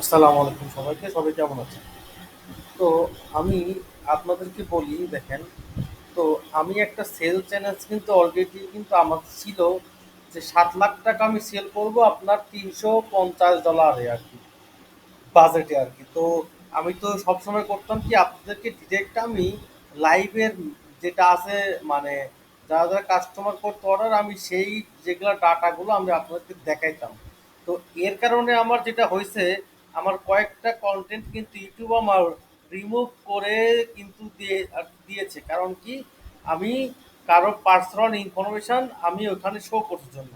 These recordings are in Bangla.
আসসালামু আলাইকুম সবাইকে, সবাই কেমন আছেন? তো আমি আপনাদেরকে বলি, দেখেন, তো আমি একটা সেল চ্যানেল কিন্তু অলরেডি কিন্তু আমার ছিল যে সাত লাখ টাকা আমি সেল করব আপনার তিনশো পঞ্চাশ ডলারে আর কি বাজেটে আর কি। তো আমি তো সবসময় করতাম কি, আপনাদেরকে ডিরেক্ট আমি লাইভের যেটা আছে মানে যারা যারা কাস্টমার করতে অর্ডার আমি সেই যেগুলো ডাটাগুলো আমি আপনাদেরকে দেখাইতাম। তো এর কারণে আমার যেটা হয়েছে আমার কয়েকটা কন্টেন্ট কিন্তু ইউটিউব আমার রিমুভ করে কিন্তু দিয়ে দিয়েছে। কারণ কি? আমি কারও পার্সোনাল ইনফরমেশন আমি ওখানে শো করছি জন্য।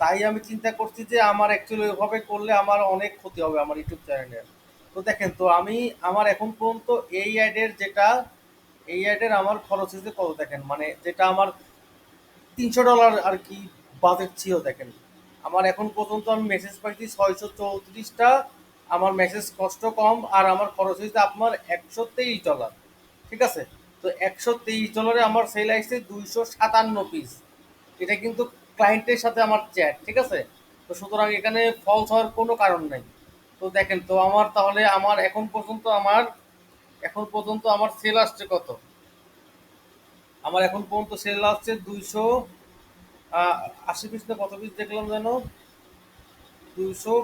তাই আমি চিন্তা করছি যে আমার অ্যাকচুয়ালি ওইভাবে করলে আমার অনেক ক্ষতি হবে আমার ইউটিউব চ্যানেলের তো দেখেন, তো আমি, আমার এখন পর্যন্ত এই অ্যাডের যেটা, এই অ্যাডের আমার খরচ হয়েছে কত দেখেন? মানে যেটা আমার তিনশো ডলার আর কি বাজেট ছিল দেখেন। আমার এখন পর্যন্ত আমি মেসেজ পাইছি ছয়শো চৌত্রিশটা আমার মেসেজ কষ্ট কম আর আমার খরচ হয়েছে আপনার একশো তেইশ ডলার ঠিক আছে? তো একশো তেইশ ডলারে আমার সেল আসছে দুইশো সাতান্ন পিস এটা কিন্তু ক্লায়েন্টের সাথে আমার চ্যাট ঠিক আছে? তো সুতরাং এখানে ফলস হওয়ার কোনো কারণ নাই। তো দেখেন, তো আমার তাহলে আমার এখন পর্যন্ত আমার, এখন পর্যন্ত আমার সেল আসছে কত? আমার এখন পর্যন্ত সেল আসছে দুইশো আশি পিস না কত পিস দেখলাম যেন? দুইশো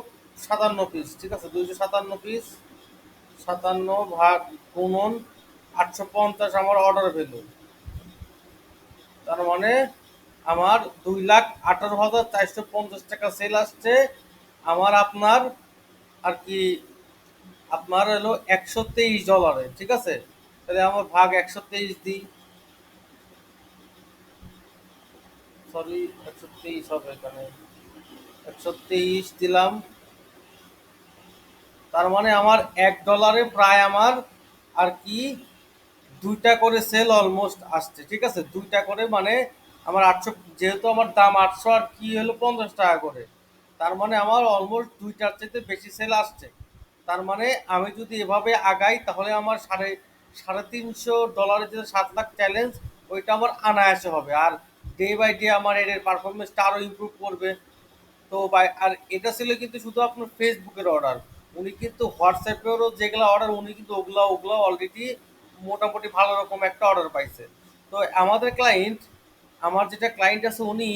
সাতান্ন পিস ঠিক আছে? দুইশো সাতান্ন পিস সাতান্ন ভাগ গুণন আটশো পঞ্চাশ আমার অর্ডার ভ্যালু তার মানে আমার দুই লাখ আঠারো হাজার চারশো পঞ্চাশ টাকা সেল আসছে। আমার আপনার আর কি, আপনার হলো একশো তেইশ ডলারে ঠিক আছে? তাহলে আমার ভাগ একশো তেইশ দিই। সরি একশো তেইশ হবে এখানে। একশো তেইশ দিলাম। তার মানে আমার এক ডলারে প্রায় আমার আর কি দুইটা করে সেল অলমোস্ট আসছে, ঠিক আছে? দুইটা করে মানে আমার আটশো, যেহেতু আমার দাম আটশো আর কি হলো পঞ্চাশ টাকা করে, তার মানে আমার অলমোস্ট দুইটার চাইতে বেশি সেল আসছে। তার মানে আমি যদি এভাবে আগাই, তাহলে আমার সাড়ে সাড়ে তিনশো ডলারের যে সাত লাখ চ্যালেঞ্জ ওইটা আমার আনায়াসে হবে। আর ডে বাই ডে আমার এর পারফরমেন্সটা আরও ইমপ্রুভ করবে। তো বাই আর এটা ছিল কিন্তু শুধু আপনার ফেসবুকের অর্ডার উনি কিন্তু হোয়াটসঅ্যাপেরও যেগুলো অর্ডার উনি কিন্তু ওগুলা, ওগুলো অলরেডি মোটামুটি ভালো রকম একটা অর্ডার পাইছে। তো আমাদের ক্লায়েন্ট আমার যেটা ক্লায়েন্ট আছে, উনি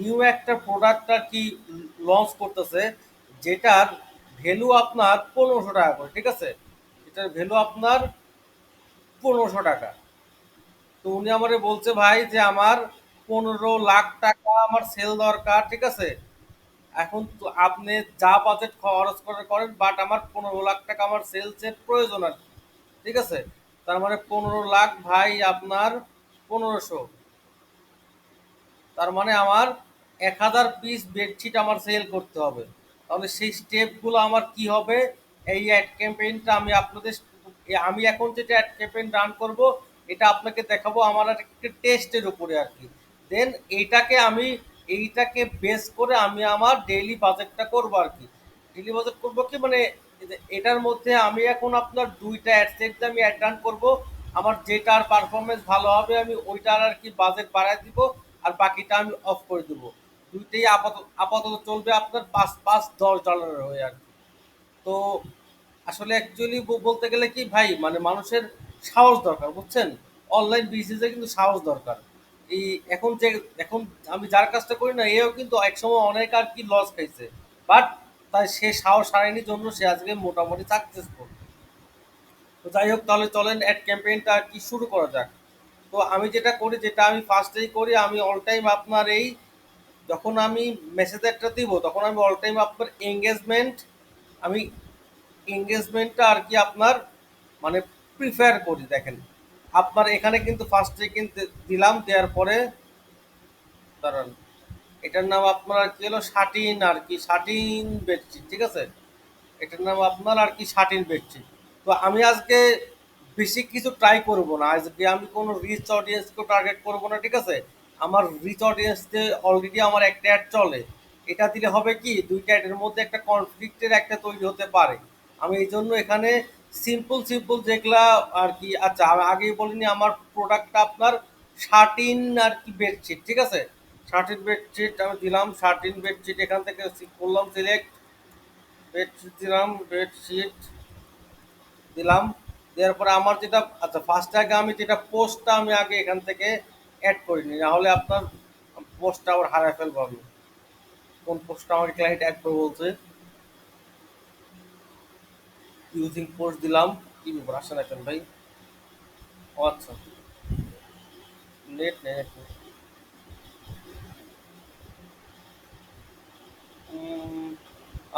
নিউ একটা প্রোডাক্ট আর কি লঞ্চ করতেছে, যেটার ভ্যালু আপনার পনেরোশো টাকা করে, ঠিক আছে? এটার ভ্যালু আপনার পনেরোশো টাকা। তো উনি আমারে বলছে, ভাই, যে আমার পনেরো লাখ টাকা আমার সেল দরকার, ঠিক আছে? এখন তো আপনি যা বাজেট খরচ করে করেন বাট আমার পনেরো লাখ টাকা আমার সেলসের প্রয়োজন আর। ঠিক আছে? তার মানে পনেরো লাখ ভাই আপনার পনেরোশো। তার মানে আমার এক হাজার পিস বেডশিট আমার সেল করতে হবে। তাহলে সেই স্টেপগুলো আমার কি হবে? এই অ্যাড ক্যাম্পেইনটা আমি আপনাদের আমি এখন যেটা অ্যাড ক্যাম্পেইন রান করব, এটা আপনাকে দেখাবো আমার একটা টেস্টের উপরে আর কি। দেন এটাকে আমি এইটাকে বেস করে আমি আমার ডেইলি বাজেটটা করব আর কি। ডেইলি বাজেট করব কি? মানে এটার মধ্যে আমি এখন আপনার দুইটা অ্যাড সেট আমি অ্যাড রান করব। আমার যেটার পারফরমেন্স ভালো হবে আমি ওইটার আর কি বাজেট বাড়ায় দিব আর বাকিটা আমি অফ করে দেবো। দুইটাই আপাতত আপাতত চলবে আপনার পাঁচ পাঁচ, দশ ডলারের হয়ে আর কি। তো আসলে অ্যাকচুয়ালি বলতে গেলে কি ভাই? মানে মানুষের সাহস দরকার, বুঝছেন? অনলাইন বিজনেসে কিন্তু সাহস দরকার। এই এখন যে, এখন আমি যার কাজটা করি না, এও কিন্তু একসময় অনেক আর কি লস খাইছে। বাট তাই সে সাহস হারায়নি জন্য সে আজকে মোটামুটি সাকসেসফুল তো যাই হোক, তাহলে চলেন অ্যাড ক্যাম্পেইনটা আর কি শুরু করা যাক। তো আমি যেটা করি, যেটা আমি ফার্স্টেই করি, আমি অল টাইম আপনার এই যখন আমি মেসেজ একটা দিব, তখন আমি অল টাইম আপনার এঙ্গেজমেন্ট আমি এঙ্গেজমেন্টটা আর কি আপনার মানে প্রিফার করি, দেখেন। আপনার এখানে কিন্তু ফার্স্টে কিন্তু দিলাম, দেওয়ার পরে দাঁড়ান। এটার নাম আপনার আর কি হলো? শাটিন আর কি, শাটিন বেডশিট, ঠিক আছে? এটার নাম আপনার আর কি শাটিন বেডশিট। তো আমি আজকে বেশি কিছু ট্রাই করব না। আজকে আমি কোনো রিচ অডিয়েন্সকে টার্গেট করব না, ঠিক আছে? আমার রিচ অডিয়েন্সতে অলরেডি আমার একটা অ্যাড চলে। এটা দিলে হবে কি? দুইটা অ্যাডের মধ্যে একটা কনফ্লিক্টের একটা তৈরি হতে পারে। আমি এই জন্য এখানে সিম্পল সিম্পল যেগুলা আর কি আচ্ছা আমি আগেই বলিনি, আমার প্রোডাক্টটা আপনার শার্টিন আর কি বেডশিট ঠিক আছে? শার্টিন বেডশিট আমি দিলাম শার্টিন বেডশিট এখান থেকে করলাম সিলেক্ট বেডশিট দিলাম বেডশিট দিলাম, দেওয়ার পরে আমার যেটা আচ্ছা ফার্স্ট আগে আমি যেটা পোস্টটা আমি আগে এখান থেকে অ্যাড করিনি নাহলে আপনার পোস্টটা আবার হারায় ফেলব আমি। কোন পোস্টটা আমাকে ক্লায়েন্ট অ্যাড করে বলছে? ইউজিং পোস্ট দিলাম। কি ব্যাপার? আসে না ভাই। আচ্ছা। নেট নেই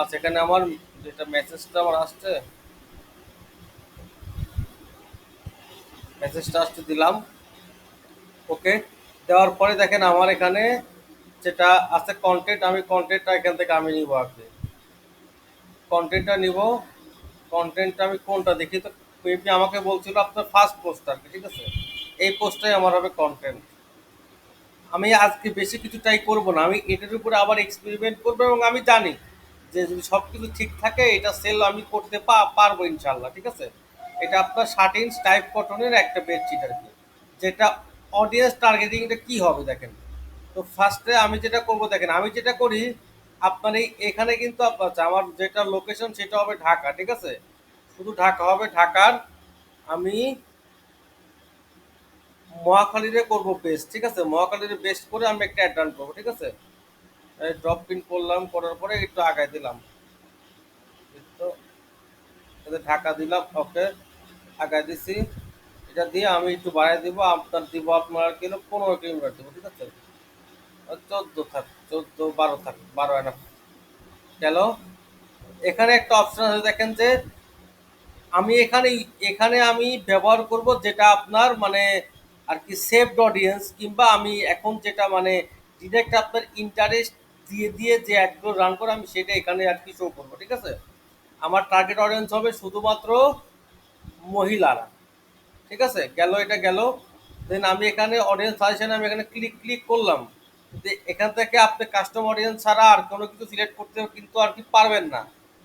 আচ্ছা এখানে আমার যেটা মেসেজটা আমার আসছে। মেসেজটা আসতে দিলাম। ওকে দেওয়ার পরে দেখেন আমার এখানে যেটা আছে কন্টেন্ট আমি কন্টেন্টটা এখান থেকে আমি নিব আগে কন্টেন্টটা নিব। কন্টেন্টটা আমি কোনটা দেখি? তো মেবি আমাকে বলছিল, আপনার ফার্স্ট পোস্ট আর ঠিক আছে? এই পোস্টটাই আমার হবে কন্টেন্ট আমি আজকে বেশি কিছু ট্রাই করব না। আমি এটার উপরে আবার এক্সপেরিমেন্ট করব এবং আমি জানি যে যদি সব কিছু ঠিক থাকে, এটা সেল আমি করতে পা, পারব ইনশাল্লাহ ঠিক আছে? এটা আপনার ষাট ইঞ্চ টাইপ কটনের একটা বেডশিট আর কি। যেটা অডিয়েন্স টার্গেটিংটা কি হবে দেখেন? তো ফার্স্টে আমি যেটা করব, দেখেন, আমি যেটা করি আপনার এই এখানে কিন্তু আপনার আচ্ছা, আমার যেটা লোকেশন সেটা হবে ঢাকা ঠিক আছে? শুধু ঢাকা হবে ঢাকার আমি মহাখালীরে করব বেস্ট ঠিক আছে? মহাখালীরে বেস্ট করে আমি একটা অ্যাড রান করব ঠিক আছে? ড্রপ পিন করলাম করার পরে একটু আগায় দিলাম। তো ঢাকা দিলাম ওকে আগায় দিছি। এটা দিয়ে আমি একটু বাড়াই দিব আপনার দিব আপনার কিলো পনেরো কিলোমিটার দেবো ঠিক আছে? চোদ্দ থাক, চোদ্দ, বারো থাক, বারো এনা গেল। এখানে একটা অপশন আছে, দেখেন যে আমি এখানে এখানে আমি ব্যবহার করব যেটা আপনার মানে আর কি সেভড অডিয়েন্স কিংবা আমি এখন যেটা মানে ডিরেক্ট আপনার ইন্টারেস্ট দিয়ে দিয়ে যে অ্যাডগুলো রান করে, আমি সেটা এখানে আর কি শো করব, ঠিক আছে? আমার টার্গেট অডিয়েন্স হবে শুধুমাত্র মহিলারা, ঠিক আছে? গেল, এটা গেল। দেন আমি এখানে অডিয়েন্স সাজেশনে আমি এখানে ক্লিক ক্লিক করলাম। এখান থেকে আপনি কাস্টম অডিয়েন্স ছাড়া আর কোনো কিছু সিলেক্ট করতে কিন্তু আর কি পারবেন না।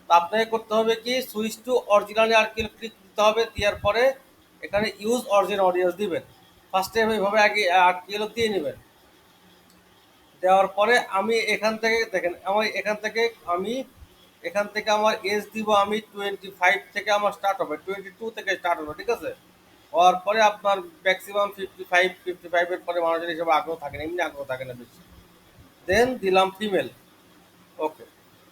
তো আপনাকে করতে হবে কি সুইচ টু অরিজিনালে আর কি ক্লিক দিতে হবে, দেওয়ার পরে এখানে ইউজ অরিজিনাল অডিয়েন্স দিবেন। ফার্স্টে এইভাবে আগে, আর কি দিয়ে নেবেন। দেওয়ার পরে আমি এখান থেকে, দেখেন, আমার এখান থেকে আমি, এখান থেকে আমার এজ দিব আমি টোয়েন্টি ফাইভ থেকে আমার স্টার্ট হবে টোয়েন্টি টু থেকে স্টার্ট হবে, ঠিক আছে? হওয়ার পরে আপনার ম্যাক্সিমাম ফিফটি ফাইভ ফিফটি ফাইভের পরে মানুষের হিসেবে আগ্রহ থাকে না, এমনি আগ্রহ থাকে না বেশি। দেন দিলাম ফিমেল ওকে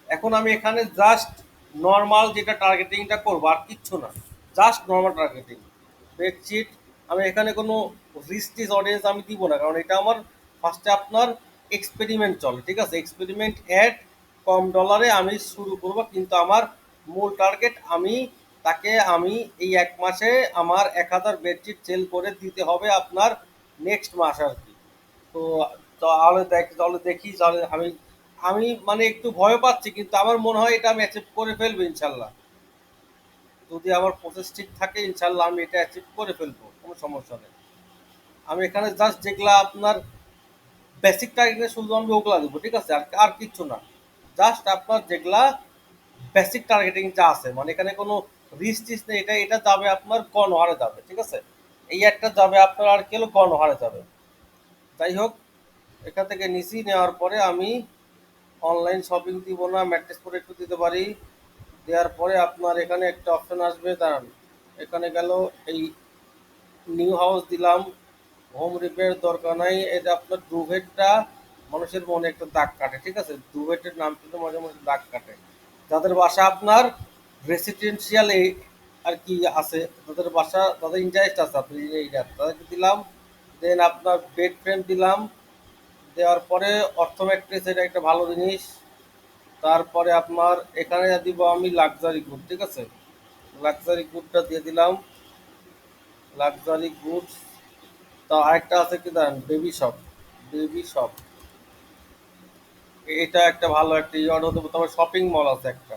এখন আমি এখানে জাস্ট নর্মাল যেটা টার্গেটিংটা করব, আর কিচ্ছু না। জাস্ট নর্মাল টার্গেটিং বেডশিট আমি এখানে কোনো রিস্টিস অডিয়েন্স আমি দিব না, কারণ এটা আমার ফার্স্টে আপনার এক্সপেরিমেন্ট চলে, ঠিক আছে? এক্সপেরিমেন্ট অ্যাড কম ডলারে আমি শুরু করব, কিন্তু আমার মূল টার্গেট আমি তাকে আমি এই এক মাসে আমার এক হাজার বেডশিট সেল করে দিতে হবে আপনার নেক্সট মাস আর কি। তো তাহলে দেখ, তাহলে দেখি, তাহলে আমি আমি মানে একটু ভয় পাচ্ছি, কিন্তু আমার মনে হয় এটা আমি অ্যাচিভ করে ফেলব ইনশাল্লাহ। যদি আমার প্রসেস ঠিক থাকে, ইনশাল্লাহ আমি এটা অ্যাচিভ করে ফেলব, কোনো সমস্যা নেই। আমি এখানে জাস্ট যেগুলা আপনার বেসিক টার্গেটে শুধু আমি ওগুলা দেবো, ঠিক আছে? আর আর কিচ্ছু না। জাস্ট আপনার যেগুলা বেসিক টার্গেটিং যা আছে মানে এখানে কোনো রিস্ক টিস নেই, এটা এটা যাবে আপনার গণহারে যাবে, ঠিক আছে? এই একটা যাবে আপনার আর কি হলো গণহারে যাবে। যাই হোক এখান থেকে নিচি নেওয়ার পরে আমি অনলাইন শপিং দিব না, ম্যাট্রেস করে একটু দিতে পারি। দেওয়ার পরে আপনার এখানে একটা অপশন আসবে, দাঁড়ান। এখানে গেল, এই নিউ হাউস দিলাম হোম রিপেয়ার দরকার নাই, এটা আপনার ডুভেটটা মানুষের মনে একটা দাগ কাটে, ঠিক আছে? ডুভেটের নাম কিন্তু মাঝে মাঝে দাগ কাটে। যাদের বাসা আপনার রেসিডেন্সিয়াল আর কি আছে, তাদের বাসা, তাদের ইন্টারেস্ট আছে, আপনি এইটা তাদেরকে দিলাম দেন আপনার বেড ফ্রেম দিলাম, দেওয়ার পরে অর্থোমেট্রিক্স এটা একটা ভালো জিনিস, তারপরে আপনার এখানে দিব আমি লাক্সারি গুড ঠিক আছে? লাক্সারি গুডটা দিয়ে দিলাম। লাক্সারি গুডস তো আরেকটা আছে কি জানেন? বেবি শপ বেবি শপ এটা একটা ভালো একটা ইয়ার্ড হতে তবে শপিং মল আছে একটা।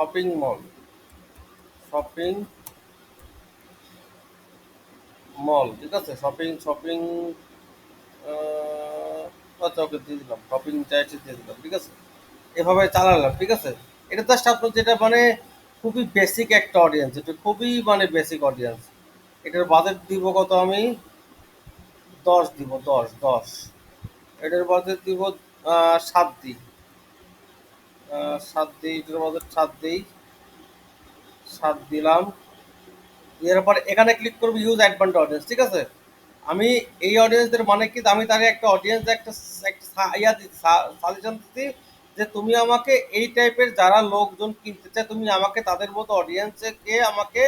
Shopping mall. শপিং মল, ঠিক আছে? শপিং শপিং আচ্ছা ওকে, দিয়ে দিলাম। শপিং চাইছে, দিয়ে দিলাম, ঠিক আছে? এভাবে চালালাম, ঠিক আছে? এটা জাস্ট আপনার যেটা মানে খুবই বেসিক একটা অডিয়েন্স এটা খুবই মানে বেসিক অডিয়েন্স এটার বাজেট দিব কত আমি? দশ দিব, দশ দশ। এটার বাজেট দিব সাত দিই সাত দিই এটার মধ্যে সাত দিই, সাত দিলাম। এরপর এখানে ক্লিক করব ইউজ অ্যাডভান্ট অডিয়েন্স ঠিক আছে? আমি এই অডিয়েন্সদের মানে কি? আমি তার একটা অডিয়েন্স একটা ইয়া সাজেশন দিচ্ছি যে তুমি আমাকে এই টাইপের যারা লোকজন কিনতে চায়, তুমি আমাকে তাদের মতো অডিয়েন্সকে আমাকে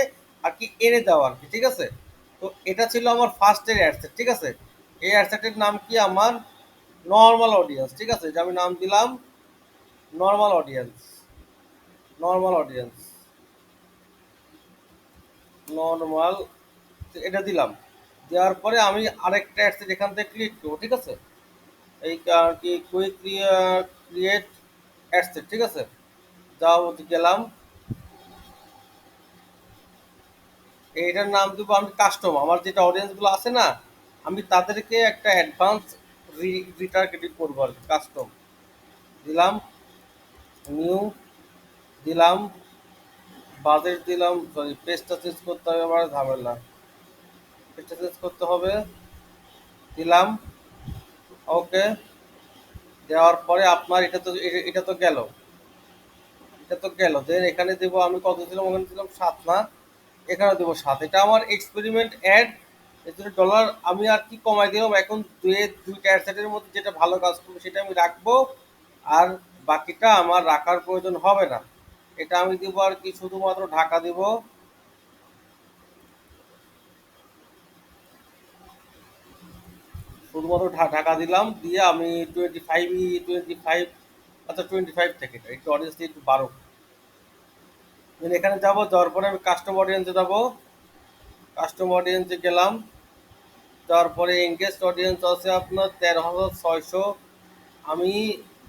আর কি এনে দাও আর কি, ঠিক আছে? তো এটা ছিল আমার ফার্স্টের অ্যাডসেট ঠিক আছে? এই অ্যাডসেটের নাম কি? আমার নর্মাল অডিয়েন্স ঠিক আছে? যে আমি নাম দিলাম normal audience normal audience normal এটা দিলাম। দেওয়ার পরে আমি আরেকটা অ্যাডসেট এখান থেকে ক্লিক করব, ঠিক আছে? এই আর কি কুইক ক্রিয়েট অ্যাডসেট ঠিক আছে? যাও গেলাম। এইটার নাম দেবো আমি কাস্টম আমার যেটা অডিয়েন্সগুলো আছে না, আমি তাদেরকে একটা অ্যাডভান্স রিটার্গেটিং করব আর কি কাস্টম দিলাম। নিউ দিলাম, বাজেট দিলাম সরি পেজটা চেঞ্জ করতে হবে আমার ঝামেলা। পেজটা চেঞ্জ করতে হবে, দিলাম ওকে দেওয়ার পরে আপনার এটা তো এটা তো গেল। এটা তো গেল দেন এখানে দেবো আমি কত দিলাম, ওখানে দিলাম সাত না, এখানে দেবো সাত। এটা আমার এক্সপেরিমেন্ট অ্যাড এর জন্য ডলার আমি আর কি কমাই দিলাম? এখন দুই দুইটা অ্যাডসেটের মধ্যে যেটা ভালো কাজ করবে সেটা আমি রাখব, আর বাকিটা আমার রাখার প্রয়োজন হবে না। এটা আমি দিব আর কি শুধুমাত্র ঢাকা দিব। শুধুমাত্র ঢাকা দিলাম, দিয়ে আমি টোয়েন্টি ফাইভ টোয়েন্টি ফাইভ আচ্ছা টোয়েন্টি ফাইভ থেকে একটু অডিয়েন্সটা একটু বারো এখানে যাব, যাওয়ার পরে আমি কাস্টম অডিয়েন্সে যাব। কাস্টম অডিয়েন্সে গেলাম। তারপরে এঙ্গেজ অডিয়েন্স আছে আপনার তেরো হাজার ছয়শো। আমি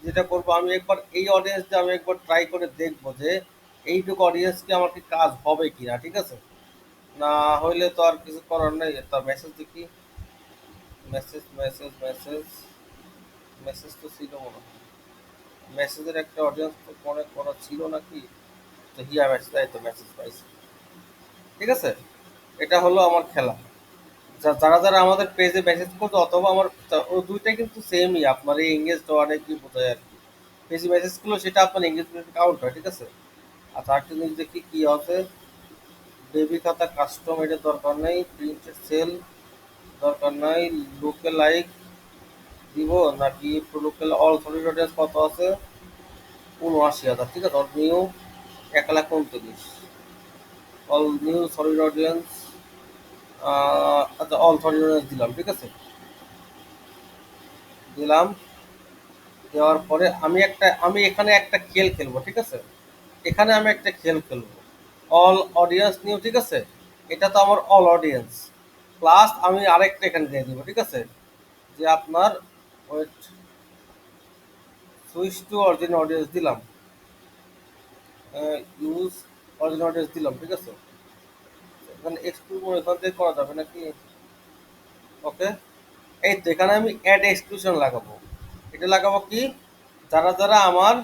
যেটা করব, আমি একবার এই অডিয়েন্সটা আমি একবার ট্রাই করে দেখব যে এইটুকু অডিয়েন্স কি আমার কি কাজ হবে কি না ঠিক আছে? না হইলে তো আর কিছু করার নেই। তা মেসেজ দেখি। মেসেজ মেসেজ মেসেজ মেসেজ তো ছিল মনে হয়। মেসেজের একটা অডিয়েন্স তো মনে করা ছিল নাকি? তো হিয়া মেসেজ তো মেসেজ পাইছি। ঠিক আছে? এটা হলো আমার খেলা। যারা যারা আমাদের পেজে মেসেজ করতো অথবা আমার ও দুইটা কিন্তু সেমই আপনার এই এঙ্গেজ অনেক কি বোঝায় আর কি। পেজে মেসেজ করলে সেটা আপনার এঙ্গেজমেন্ট কাউন্ট হয়, ঠিক আছে? আচ্ছা আরেকটা জিনিস দেখি কি আছে? বেবি খাতা কাস্টম এটা দরকার নেই প্রিন্টেড সেল দরকার নাই লোকে লাইক দিব, নাকি লোকেল অল সলিড কত আছে? উনআশি হাজার, ঠিক আছে? নিউ এক লাখ উনত্রিশ অল নিউ সলিড অডিয়েন্স আচ্ছা অল সলিড দিলাম, ঠিক আছে? দিলাম, দেওয়ার পরে আমি একটা, আমি এখানে একটা খেল খেলব, ঠিক আছে? এখানে আমি একটা খেল খেলব। অল অডিয়েন্স নিউ ঠিক আছে? এটা তো আমার অল অডিয়েন্স প্লাস আমি আরেকটা এখানে দিয়ে দিব, ঠিক আছে? যে আপনার wait switch to original audience দিলাম। ইউজ অরিজিনাল অডিয়েন্স দিলাম, ঠিক আছে? এখানে এক্সক্লুড এখান থেকে করা যাবে নাকি? ওকে এই তো এখানে আমি অ্যাড এক্সক্লুশন লাগাবো, এটা লাগাবো কি? যারা যারা আমার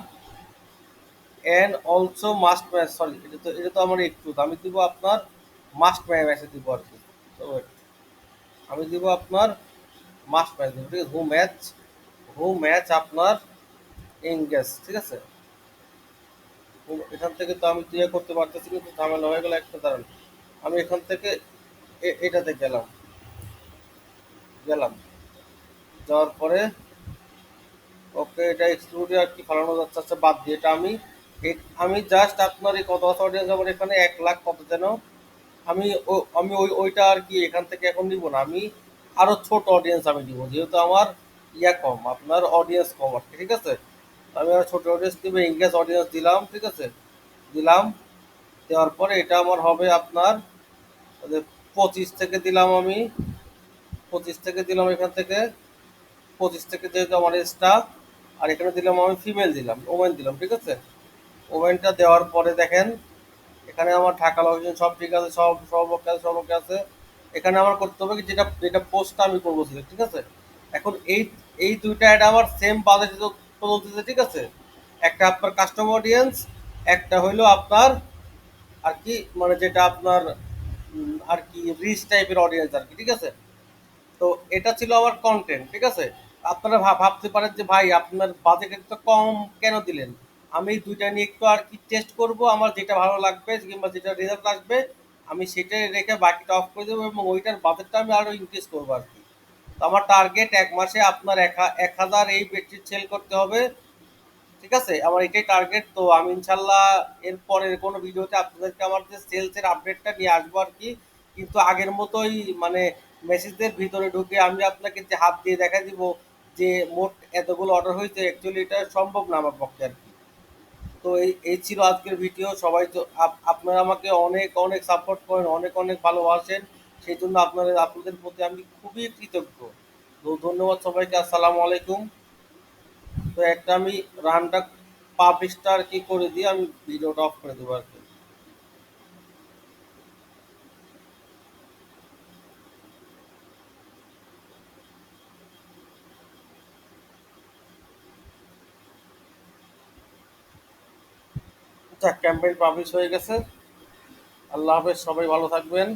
and also must match sorry এটা তো এটা তো আমার একটু আমি দিব আপনার মাস্ট ম্যাচে দিব আর কি। আমি দিব আপনার মাস্ট ম্যাচ দিব ঠিক আছে? হু ম্যাচ হু ম্যাচ আপনার এঙ্গেজ ঠিক আছে? এখান থেকে তো আমি ইয়ে করতে পারতেছি, কিন্তু ঝামেলা হয়ে গেল একটা দাঁড়ান আমি এখান থেকে এটাতে গেলাম। গেলাম। যাওয়ার পরে, ওকে এটা এক্সক্লুড আর কি ফালানো যাচ্ছে আচ্ছা বাদ দিয়ে এটা আমি আমি জাস্ট আপনার এই কত অডিয়েন্স আমার এখানে এক লাখ কত যেন, আমি আমি ওই ওইটা আর কি এখান থেকে এখন নিব না, আমি আরও ছোট অডিয়েন্স আমি নিব, যেহেতু আমার ইয়া কম, আপনার অডিয়েন্স কম আর ঠিক আছে? আমি আর ছোট অডিয়েন্স দিব ইংলিশ অডিয়েন্স দিলাম, ঠিক আছে? দিলাম দেওয়ার পরে এটা আমার হবে আপনার পঁচিশ থেকে দিলাম আমি পঁচিশ থেকে দিলাম এখান থেকে পঁচিশ থেকে যেহেতু আমার স্টাফ আর এখানে দিলাম আমি ফিমেল দিলাম ওমেন দিলাম ঠিক আছে? ওমেনটা দেওয়ার পরে দেখেন এখানে আমার ঢাকা লোকেশন সব ঠিক আছে সব সব ওকে আছে সব ওকে আছে। এখানে আমার করতে হবে কি যেটা যেটা পোস্টটা আমি করব select, ঠিক আছে? এখন এই এই দুইটা অ্যাড আমার সেম বাজেটে চলতেছে ঠিক আছে? একটা আপনার কাস্টমার অডিয়েন্স একটা হইল আপনার আর কি মানে যেটা আপনার আর কি রিচ টাইপের অডিয়েন্স আর কি, ঠিক আছে? তো এটা ছিল আমার কন্টেন্ট ঠিক আছে? আপনারা ভাবতে পারেন যে, ভাই, আপনার বাজেট তো কম কেন দিলেন? আমি দুইটা নিয়ে একটু আর কি টেস্ট করব, আমার যেটা ভালো লাগবে কিংবা যেটা রেজাল্ট আসবে, আমি সেটাই রেখে বাকিটা অফ করে দেবো এবং ওইটার বাজেটটা আমি আরও ইনক্রিজ করব আর কি। তো আমার টার্গেট এক মাসে আপনার এক হাজার এই বেডশিট সেল করতে হবে। ঠিক আছে? আমার এটাই টার্গেট তো আমি ইনশাল্লাহ এর পরের কোনো ভিডিওতে আপনাদেরকে আমার যে সেলসের আপডেটটা নিয়ে আসব আর কি। কিন্তু আগের মতোই মানে মেসেজদের ভিতরে ঢুকে আমি আপনাকে যে হাত দিয়ে দেখা দিব যে মোট এতগুলো অর্ডার হয়েছে অ্যাকচুয়ালি এটা সম্ভব না আমার পক্ষে আর কি। তো এই এই ছিল আজকের ভিডিও সবাই তো আপ- আপনারা আমাকে অনেক অনেক সাপোর্ট করেন, অনেক অনেক ভালোবাসেন। সেই জন্য আপনাদের আপনাদের প্রতি আমি খুবই কৃতজ্ঞ। তো ধন্যবাদ সবাইকে। আসসালামু আলাইকুম। তো একটা আমি রানটা পাবলিশটা আর কি করে দিয়ে আমি ভিডিওটা অফ করে দেবো আর কি। আচ্ছা ক্যাম্পেইন পাবলিশ হয়ে গেছে। আল্লাহ হাফেজ, সবাই ভালো থাকবেন।